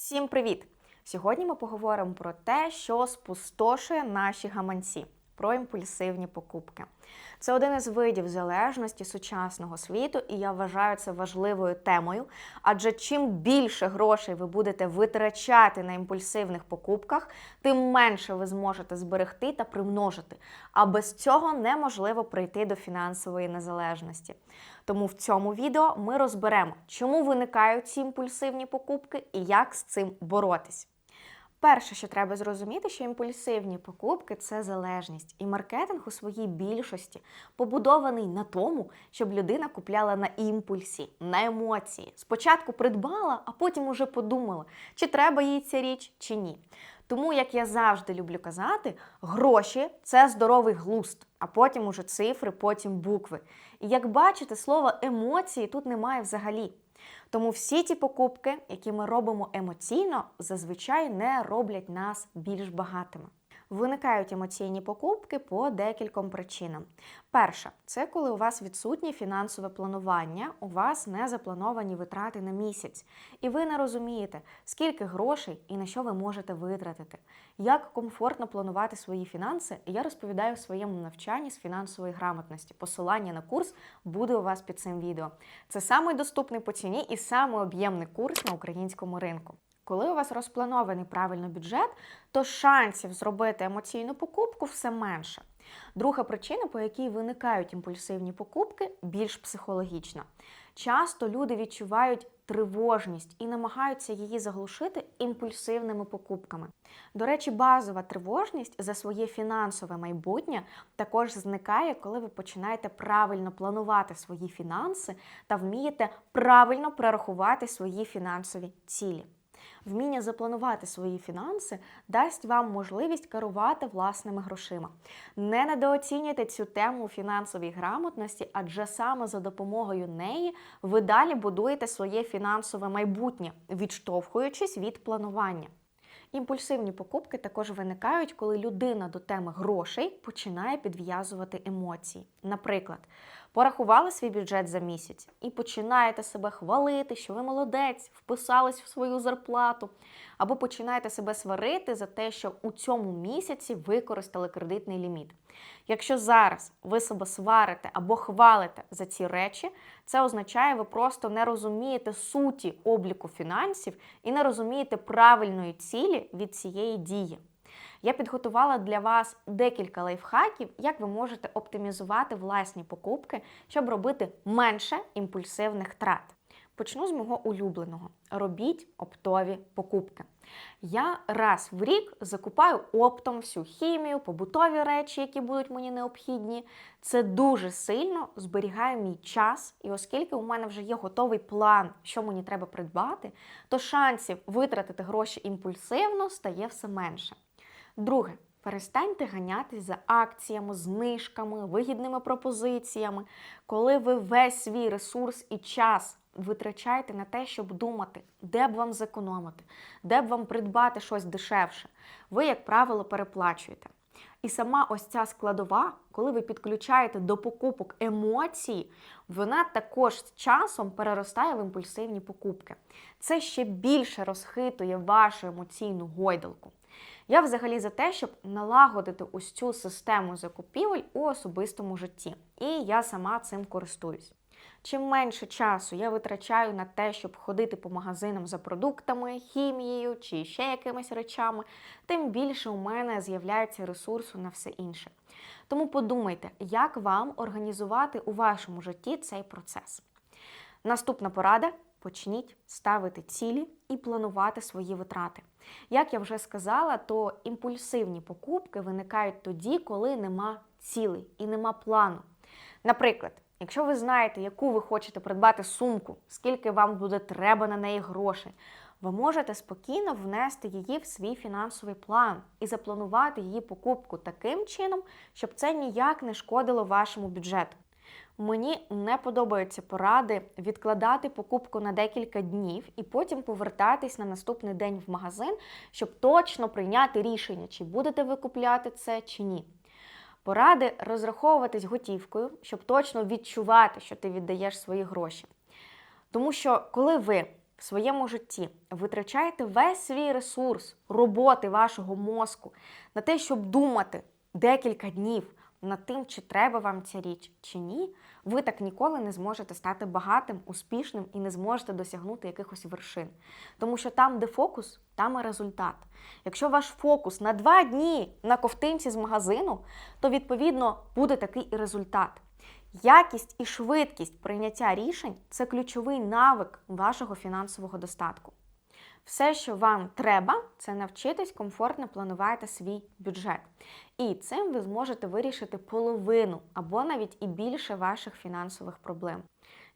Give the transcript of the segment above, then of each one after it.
Всім привіт! Сьогодні ми поговоримо про те, що спустошує наші гаманці, про імпульсивні покупки. Це один із видів залежності сучасного світу, і я вважаю це важливою темою. Адже чим більше грошей ви будете витрачати на імпульсивних покупках, тим менше ви зможете зберегти та примножити. А без цього неможливо прийти до фінансової незалежності. Тому в цьому відео ми розберемо, чому виникають ці імпульсивні покупки і як з цим боротись. Перше, що треба зрозуміти, що імпульсивні покупки це залежність, і маркетинг у своїй більшості побудований на тому, щоб людина купляла на імпульсі, на емоції. Спочатку придбала, а потім уже подумала, чи треба їй ця річ, чи ні. Тому, як я завжди люблю казати, гроші це здоровий глузд, а потім уже цифри, потім букви. І як бачите, слово емоції тут немає взагалі. Тому всі ті покупки, які ми робимо емоційно, зазвичай не роблять нас більш багатими. Виникають емоційні покупки по декільком причинам. Перша це коли у вас відсутнє фінансове планування, у вас не заплановані витрати на місяць, і ви не розумієте, скільки грошей і на що ви можете витратити. Як комфортно планувати свої фінанси, я розповідаю в своєму навчанні з фінансової грамотності. Посилання на курс буде у вас під цим відео. Це самий доступний по ціні і самий об'ємний курс на українському ринку. Коли у вас розпланований правильно бюджет, то шансів зробити емоційну покупку все менше. Друга причина, по якій виникають імпульсивні покупки, більш психологічна. Часто люди відчувають тривожність і намагаються її заглушити імпульсивними покупками. До речі, базова тривожність за своє фінансове майбутнє також зникає, коли ви починаєте правильно планувати свої фінанси та вмієте правильно прорахувати свої фінансові цілі. Вміння запланувати свої фінанси дасть вам можливість керувати власними грошима. Не недооцінюйте цю тему у фінансовій грамотності, адже саме за допомогою неї ви далі будуєте своє фінансове майбутнє, відштовхуючись від планування. Імпульсивні покупки також виникають, коли людина до теми грошей починає підв'язувати емоції. Наприклад, порахували свій бюджет за місяць і починаєте себе хвалити, що ви молодець, вписались в свою зарплату, або починаєте себе сварити за те, що у цьому місяці використали кредитний ліміт. Якщо зараз ви себе сварите або хвалите за ці речі, це означає, ви просто не розумієте суті обліку фінансів і не розумієте правильної цілі від цієї дії. Я підготувала для вас декілька лайфхаків, як ви можете оптимізувати власні покупки, щоб робити менше імпульсивних трат. Почну з мого улюбленого: робіть оптові покупки. Я раз в рік закупаю оптом всю хімію, побутові речі, які будуть мені необхідні. Це дуже сильно зберігає мій час, і оскільки у мене вже є готовий план, що мені треба придбати, то шансів витратити гроші імпульсивно стає все менше. Друге. Перестаньте ганятись за акціями, знижками, вигідними пропозиціями, коли ви весь свій ресурс і час витрачаєте на те, щоб думати, де б вам зекономити, де б вам придбати щось дешевше. Ви, як правило, переплачуєте. І сама ось ця складова, коли ви підключаєте до покупок емоції, вона також з часом переростає в імпульсивні покупки. Це ще більше розхитує вашу емоційну гойдалку. Я взагалі за те, щоб налагодити ось цю систему закупівель у особистому житті. І я сама цим користуюсь. Чим менше часу я витрачаю на те, щоб ходити по магазинам за продуктами, хімією чи ще якимись речами, тим більше у мене з'являється ресурсу на все інше. Тому подумайте, як вам організувати у вашому житті цей процес. Наступна порада. Почніть ставити цілі і планувати свої витрати. Як я вже сказала, то імпульсивні покупки виникають тоді, коли нема цілей і нема плану. Наприклад, якщо ви знаєте, яку ви хочете придбати сумку, скільки вам буде треба на неї грошей, ви можете спокійно внести її в свій фінансовий план і запланувати її покупку таким чином, щоб це ніяк не шкодило вашому бюджету. Мені не подобаються поради відкладати покупку на декілька днів і потім повертатись на наступний день в магазин, щоб точно прийняти рішення, чи будете ви купляти це чи ні. Поради розраховуватись готівкою, щоб точно відчувати, що ти віддаєш свої гроші. Тому що, коли ви в своєму житті витрачаєте весь свій ресурс роботи вашого мозку на те, щоб думати декілька днів над тим, чи треба вам ця річ чи ні, ви так ніколи не зможете стати багатим, успішним і не зможете досягнути якихось вершин. Тому що там, де фокус, там і результат. Якщо ваш фокус на два дні на ковтинці з магазину, то відповідно буде такий і результат. Якість і швидкість прийняття рішень це ключовий навик вашого фінансового достатку. Все, що вам треба, це навчитись комфортно планувати свій бюджет. І цим ви зможете вирішити половину або навіть і більше ваших фінансових проблем.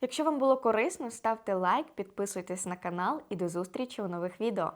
Якщо вам було корисно, ставте лайк, підписуйтесь на канал і до зустрічі у нових відео.